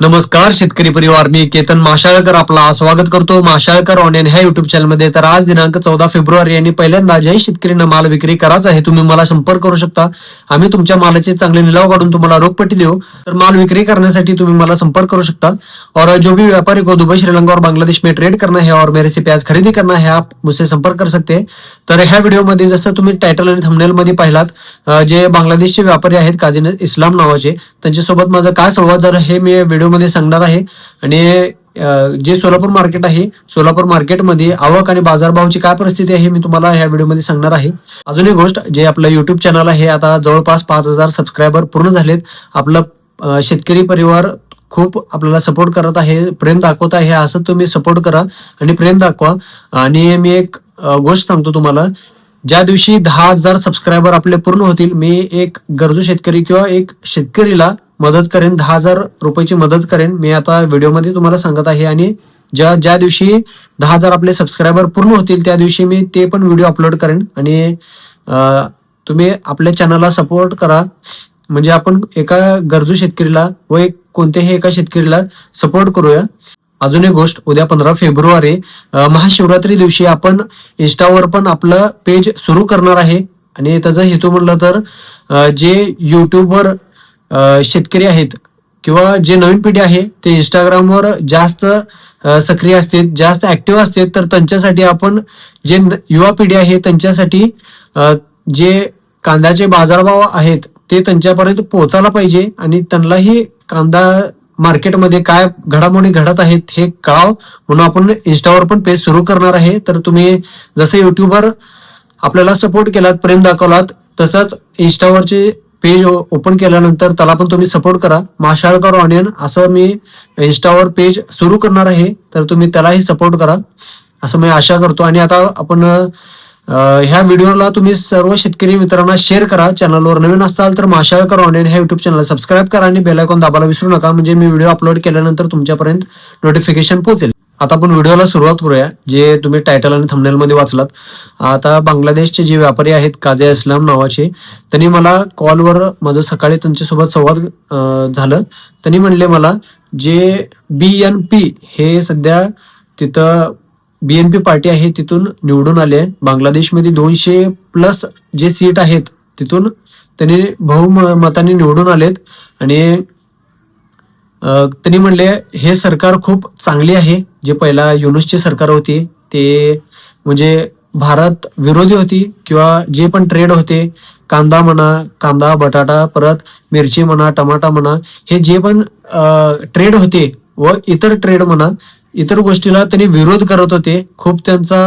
नमस्कार शेतकरी परिवार. मी केतन माशाळकर. आपला स्वागत करतो माशाळकर ऑनलाईन ह्या युट्यूब चॅनलमध्ये तर आज दिनांक चौदा फेब्रुवारी यांनी पहिल्यांदा जय शेतकऱ्यांना माल विक्री करायचा आहे. तुम्ही मला संपर्क करू शकता. आम्ही तुमच्या मालाचे चांगले निलाव काढून तुम्हाला रोखपट्टी देऊ हो, तर माल विक्री करण्यासाठी तुम्ही मला संपर्क करू शकता. और जो भी व्यापारी को दुबई श्रीलंका और बांग्लादेश में ट्रेड करना है और मेरे से प्याज खरेदी करना है आप मुझसे संपर्क कर सकते हैं. तर ह्या व्हिडिओमध्ये जसं तुम्ही टायटल आणि थंबनेल मध्ये पाहिलात जे बांगलादेशचे व्यापारी आहेत काझी इस्लाम नावाचे त्यांच्यासोबत माझा काय संवाद झाला हे मी व्हिडिओ मध्ये सांगणार आहे. आणि जे सोलापूर मार्केट आहे सोलापूर मार्केटमध्ये आवक आणि बाजारभावची काय परिस्थिती आहे मी तुम्हाला ह्या व्हिडिओमध्ये सांगणार आहे. अजून एक गोष्ट जे आपलं युट्यूब चॅनल आहे आता जवळपास पाच हजार सबस्क्रायबर पूर्ण झालेत. आपलं शेतकरी परिवार खूप आपल्याला सपोर्ट करत आहे प्रेम दाखवत आहे असं तुम्ही सपोर्ट करा आणि प्रेम दाखवा. आणि मी एक गोष्ट सांगतो तुम्हाला ज्या दिवशी दहा हजार सबस्क्रायबर आपले पूर्ण होतील मी एक गरजू शेतकरी किंवा एक शेतकरीला मदत करेन दहा हजार रुपयाची मदत करेन. मी आता व्हिडिओमध्ये तुम्हाला सांगत आहे आणि ज्या ज्या दिवशी दहा हजार आपले सबस्क्रायबर पूर्ण होतील त्या दिवशी मी ते पण व्हिडिओ अपलोड करेन. आणि तुम्ही आपल्या चॅनलला सपोर्ट करा. म्हणजे आपण एका गरजू शेतकरीला व एक कोणत्याही एका शेतकरीला सपोर्ट करूया. अजून एक गोष्ट उद्या पंधरा फेब्रुवारी महाशिवरात्री दिवशी आपण इन्स्टावर पण आपलं पेज सुरू करणार आहे. आणि त्याचा हेतू म्हणलं तर जे युट्यूबवर शेतकरी आहेत किंवा जे नवीन पिढी आहे ते इंस्टाग्रामवर जास्त सक्रिय असते जास्त ऍक्टिव्ह असते तर त्यांच्यासाठी आपण जे न- युवा पिढी आहे त्यांच्यासाठी जे कांद्याचे बाजारभाव आहेत ते त्यांच्यापर्यंत पोहोचायला पाहिजे आणि त्यांनाही कांदा मार्केटमध्ये काय घडामोडी घडत आहेत हे कळाव म्हणून आपण इन्स्टावर पण पेज सुरू करणार आहे. तर तुम्ही जसं युट्यूबवर आपल्याला सपोर्ट केलात प्रेम दाखवलात तसंच इन्स्टावरचे पेज ओपन केल्यानंतर त्याला पण तुम्ही सपोर्ट करा. माशाळकर ऑनियन असं मी इन्स्टावर पेज सुरू करणार आहे तर तुम्ही त्यालाही सपोर्ट करा. असं मी आशा करतो. आणि आता आपण ह्या व्हिडिओला तुम्ही सर्व शेतकरी मित्रांना शेअर करा. चॅनलवर नवीन असाल तर माशाळकर ऑनलाईन ह्या युट्यूब चॅनल सबस्क्राईब करा आणि बेल आयकॉन दाबायला विसरू नका. म्हणजे मी व्हिडिओ अपलोड केल्यानंतर तुमच्यापर्यंत नोटिफिकेशन पोहोचेल. आता आपण व्हिडिओला सुरुवात करूया जे तुम्ही टायटल आणि थंबनेल मध्ये वाचलात. आता बांगलादेशचे जे व्यापारी आहेत काझे इस्लाम नावाचे त्यांनी मला कॉलवर माझं सकाळी त्यांच्यासोबत संवाद झालं. त्यांनी म्हणले मला जे बी एन पी हे सध्या तिथं बी एन पी पार्टी आहे तिथून निवडून आले आहे बांगलादेशमध्ये दोनशे प्लस जे सीट आहेत तिथून त्यांनी बहुमताने निवडून आलेत. आणि त्यांनी म्हणले हे सरकार खूप चांगली आहे. जे पहिला युनुसची सरकार होती ते म्हणजे भारत विरोधी होती किंवा जे पण ट्रेड होते कांदा म्हणा कांदा बटाटा परत मिरची म्हणा टमाटा म्हणा हे जे पण ट्रेड होते व इतर ट्रेड म्हणा इतर गोष्टीला त्यांनी विरोध करत होते. खूप त्यांचा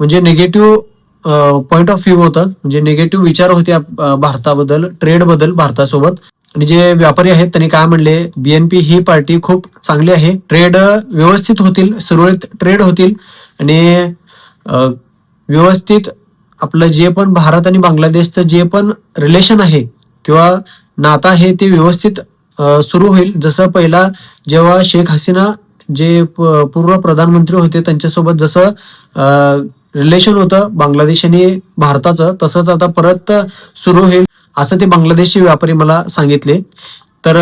म्हणजे निगेटिव्ह पॉइंट ऑफ व्ह्यू होता. म्हणजे निगेटिव्ह विचार होते आप- भारताबद्दल ट्रेडबद्दल भारतासोबत. आणि जे व्यापारी आहेत त्यांनी काय म्हणले बीएनपी ही पार्टी खूप चांगली आहे. ट्रेड व्यवस्थित होतील सुरळीत ट्रेड होतील. आणि व्यवस्थित आपलं जे पण भारत आणि बांगलादेशचं जे पण रिलेशन आहे किंवा नातं आहे ते व्यवस्थित सुरू होईल. जसं पहिला जेव्हा शेख हसीना जे प- पूर्व प्रधानमंत्री होते त्यांच्यासोबत जसं रिलेशन होतं बांगलादेश आणि भारताचं तसंच आता परत सुरू होईल. असं ते बांगलादेशचे व्यापारी मला सांगितले. तर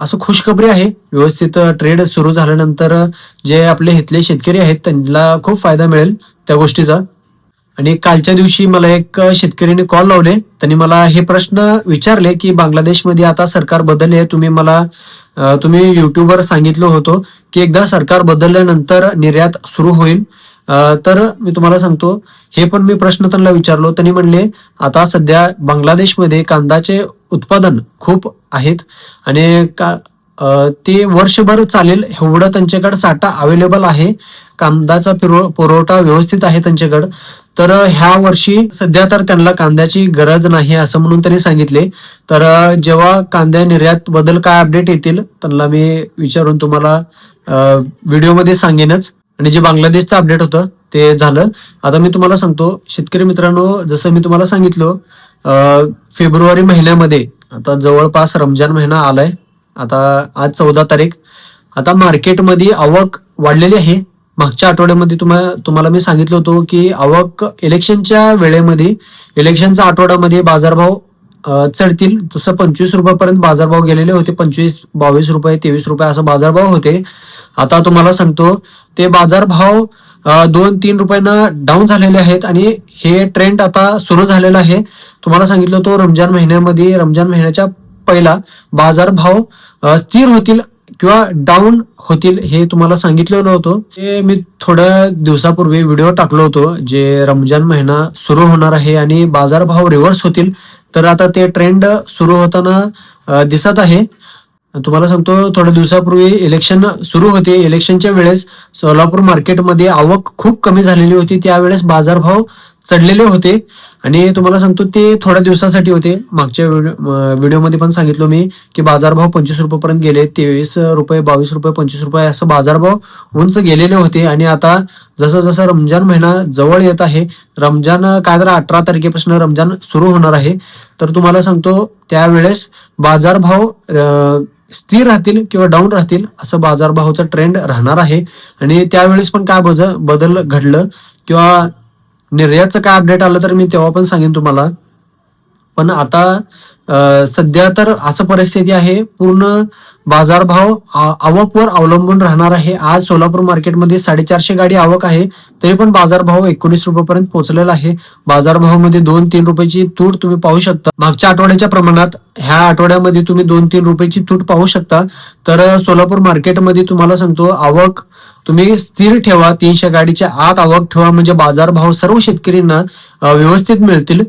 असं खुशखबरी आहे. व्यवस्थित ट्रेड सुरू झाल्यानंतर जे आपले इथले शेतकरी आहेत त्यांना खूप फायदा मिळेल त्या गोष्टीचा. आणि कालच्या दिवशी मला एक शेतकरीने कॉल लावले. त्यांनी मला हे प्रश्न विचारले की बांगलादेशमध्ये आता सरकार बदलले तुम्ही मला तुम्ही युट्यूबवर सांगितलं होतं की एकदा सरकार बदलल्यानंतर निर्यात सुरू होईल. तर मी तुम्हाला सांगतो हे पण मी प्रश्न त्यांना विचारलो. त्यांनी म्हणले आता सध्या बांगलादेशमध्ये कांदाचे उत्पादन खूप आहेत आणि का ते वर्षभर चालेल एवढं त्यांच्याकडे साठा अवेलेबल आहे. कांद्याचा पुरवठा व्यवस्थित आहे त्यांच्याकडे. तर ह्या वर्षी सध्या तर त्यांना कांद्याची गरज नाही असं म्हणून त्यांनी सांगितले. तर जेव्हा कांद्या निर्यात बद्दल काय अपडेट येतील त्यांना मी विचारून तुम्हाला व्हिडिओमध्ये सांगेनच. आणि जे बांगलादेशचं अपडेट होतं ते झालं. आता मी तुम्हाला सांगतो शेतकरी मित्रांनो जसं मी तुम्हाला सांगितलं फेब्रुवारी महिन्यामध्ये आता जवळपास रमजान महिना आलाय. आता आज चौदा तारीख. आता मार्केटमध्ये आवक वाढलेली आहे. मागच्या आठवड्यामध्ये तुम्हाला तुम्हाला मी सांगितलं होतं की आवक इलेक्शनच्या वेळेमध्ये इलेक्शनच्या आठवड्यामध्ये बाजारभाव चढतील. तसं पंचवीस रुपयापर्यंत बाजारभाव गेलेले होते. पंचवीस बावीस रुपये तेवीस रुपये असं बाजारभाव होते. आता तुम्हाला सांगतो ते बाजारभाव दोन तीन रुपयानं डाऊन झालेले आहेत आणि हे ट्रेंड आता सुरू झालेला आहे. तुम्हाला सांगितलं तो रमजान महिन्यामध्ये रमजान महिन्याच्या पहिला बाजारभाव स्थिर होतील किंवा डाऊन होतील हे तुम्हाला सांगितलेलं होतं. ते मी थोड्या दिवसापूर्वी व्हिडिओ टाकलो होतो जे रमजान महिना सुरू होणार आहे आणि बाजारभाव रिव्हर्स होतील. तर आता ते ट्रेंड सुरू होताना दिसत आहे. तुम्हाला सांगतो थोड्या दिवसापूर्वी इलेक्शन सुरू होते. इलेक्शनच्या वेळेस सोलापूर मार्केटमध्ये आवक खूप कमी झालेली होती. त्यावेळेस बाजारभाव चढलेले होते. आणि तुम्हाला सांगतो ते थोड्या दिवसासाठी होते. मागच्या व्हिडिओ व्हिडिओमध्ये पण सांगितलं मी की बाजारभाव पंचवीस रुपयेपर्यंत गेले. तेवीस रुपये बावीस रुपये पंचवीस रुपये असं बाजारभाव उंच गेलेले होते. आणि आता जसं जसं रमजान महिना जवळ येत आहे रमजान काय तर अठरा तारखेपासून रमजान सुरू होणार आहे. तर तुम्हाला सांगतो त्यावेळेस बाजारभाव स्थिर राहतील किंवा डाऊन राहतील असं बाजारभावाचा ट्रेंड राहणार आहे. आणि त्यावेळेस पण काय बदल घडलं किंवा निर्यातचं काय अपडेट आलं तर मी तेव्हा पण सांगेन तुम्हाला. पण आता सध्या तर असं परिस्थिती आहे पूर्ण बाजारभाव आवकवर अवलंबून राहणार आहे. आज सोलापूर मार्केटमध्ये साडेचारशे गाडी आवक आहे तरी पण बाजारभाव एकोणीस रुपयापर्यंत पोहोचलेला आहे. बाजारभावामध्ये दोन तीन रुपयाची तूट तुम्ही पाहू शकता. मागच्या आठवड्याच्या प्रमाणात ह्या आठवड्यामध्ये तुम्ही दोन तीन रुपयाची तूट पाहू शकता. तर सोलापूर मार्केटमध्ये तुम्हाला सांगतो आवक तुम्ही स्थिर ठेवा तीनशे गाडीच्या आत आवक ठेवा म्हणजे बाजारभाव सर्व शेतकऱ्यांना व्यवस्थित मिळतील.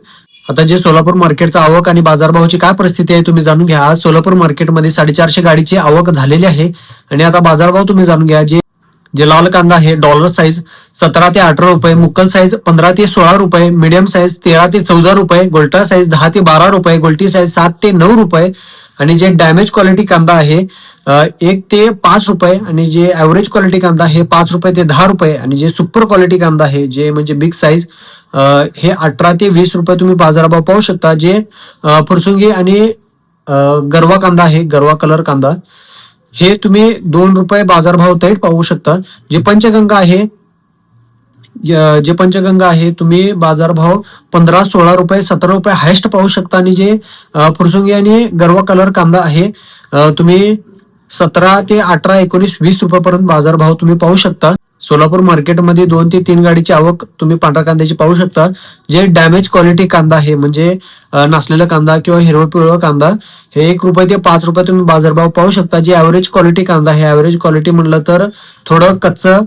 आता जे सोलापूर मार्केटचा आवक आणि बाजारभावाची काय परिस्थिती आहे तुम्ही जाणून घ्या. आज सोलापूर मार्केटमध्ये साडेचारशे गाडीची आवक झालेली आहे. आणि आता बाजारभाव तुम्ही जाणून घ्या. जे जे लाल कांदा आहे डॉलर साईज सतरा ते अठरा रुपये मुक्कल साईज पंधरा ते सोळा रुपये मिडियम साईज तेरा ते चौदा रुपये गोल्टा साईज दहा ते बारा रुपये गोल्टी साईज सात ते नऊ रुपये. आणि जे डॅमेज क्वालिटी कांदा आहे एक ते पाच रुपये आणि जे ॲव्हरेज क्वालिटी कांदा हे पाच रुपये ते दहा रुपये आणि जे सुपर क्वालिटी कांदा आहे जे म्हणजे बिग साईज हे अठरा ते वीस रुपये तुम्ही बाजारभाव पाहू शकता. जे फुरसुंगी आणि गरवा कांदा आहे गरवा कलर कांदा हे तुम्ही दोन रुपये बाजारभाव थेट पाहू शकता. जे पंचगंगा आहे जे पंचगंगा आहे तुम्ही बाजारभाव पंधरा सोळा रुपये सतरा रुपये हायेस्ट पाहू शकता. आणि जे फुरसुंगी आणि गरवा कलर कांदा आहे तुम्ही सतरा ते अठरा एकोणीस वीस रुपयापर्यंत बाजारभाव तुम्ही पाहू शकता. सोलापूर मार्केटमध्ये दोन ते तीन गाडीची आवक तुम्ही पांढऱ्या कांद्याची पाहू शकता. जे डॅमेज क्वालिटी कांदा आहे म्हणजे नासलेला नसलेला कांदा किंवा हिरवळ पिवळं कांदा हे एक रुपये ते पाच रुपये तुम्ही बाजारभाव पाहू शकता. जे ऍव्हरेज क्वालिटी कांदा आहे ऍव्हरेज क्वालिटी म्हणलं तर थोडं कच्चं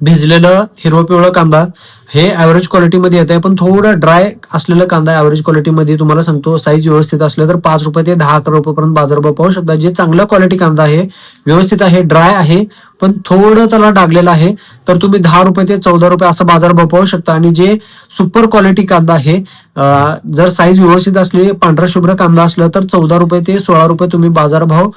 भिजलेलं हिरवं पिवळं कांदा हे ऍव्हरेज क्वालिटीमध्ये येत आहे पण थोडं ड्राय असलेलं कांदा ऍव्हरेज क्वालिटीमध्ये तुम्हाला सांगतो साईज व्यवस्थित असलं तर पाच रुपये ते दहा अकरा रुपयेपर्यंत बाजारभाव पाहू शकता. जे चांगलं क्वालिटी कांदा आहे व्यवस्थित आहे ड्राय आहे पण थोडं त्याला डागलेलं आहे तर तुम्ही दहा रुपये ते चौदा रुपये असा बाजारभाव पाहू शकता. आणि जे सुपर क्वालिटी कांदा आहे जर साईज व्यवस्थित असली पांढरा शुभ्र कांदा असला तर चौदा रुपये ते सोळा रुपये तुम्ही बाजारभाव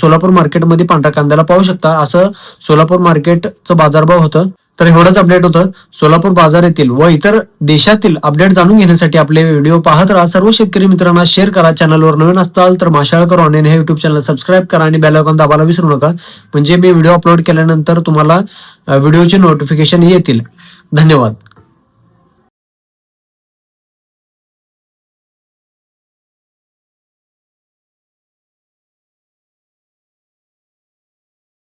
सोलापूर मार्केटमध्ये पांढऱ्या कांद्याला पाहू शकता. असं सोलापूर मार्केटचं बाजारभाव होतं. तर एवढंच अपडेट होतं. सोलापूर बाजार येथील व इतर देशातील अपडेट जाणून घेण्यासाठी आपले व्हिडिओ पाहत राहा. सर्व शेतकरी मित्रांना शेअर करा. चॅनलवर नवीन असताल तर माशाळकर ऑनलाईन हे युट्यूब चॅनल सबस्क्राईब करा आणि बेल दाबायला विसरू नका. म्हणजे मी व्हिडिओ अपलोड केल्यानंतर तुम्हाला व्हिडिओचे नोटिफिकेशन येतील. धन्यवाद.